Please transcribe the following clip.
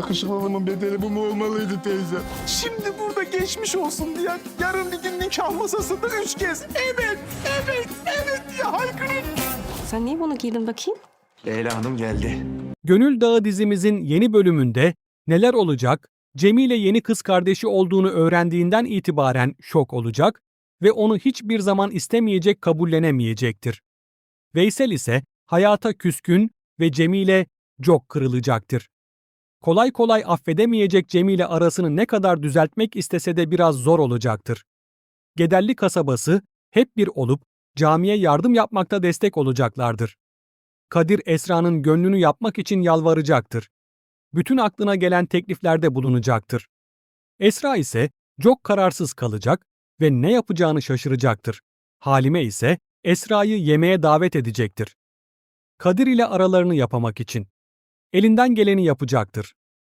Yakışıklılığımın bedeli bu mu olmalıydı teyze? Şimdi burada geçmiş olsun diye yarın bir gün nikah masasında üç kez evet, evet, evet diye haykırın. Sen niye bunu giydin bakayım? Leyla Hanım geldi. Gönül Dağı dizimizin yeni bölümünde neler olacak? Cemile yeni kız kardeşi olduğunu öğrendiğinden itibaren şok olacak ve onu hiçbir zaman istemeyecek kabullenemeyecektir. Veysel ise hayata küskün ve Cemile çok kırılacaktır. Kolay kolay affedemeyecek Cemile arasını ne kadar düzeltmek istese de biraz zor olacaktır. Gederli kasabası hep bir olup camiye yardım yapmakta destek olacaklardır. Kadir Esra'nın gönlünü yapmak için yalvaracaktır. Bütün aklına gelen tekliflerde bulunacaktır. Esra ise çok kararsız kalacak ve ne yapacağını şaşıracaktır. Halime ise Esra'yı yemeğe davet edecektir. Kadir ile aralarını yapamak için. Elinden geleni yapacaktır.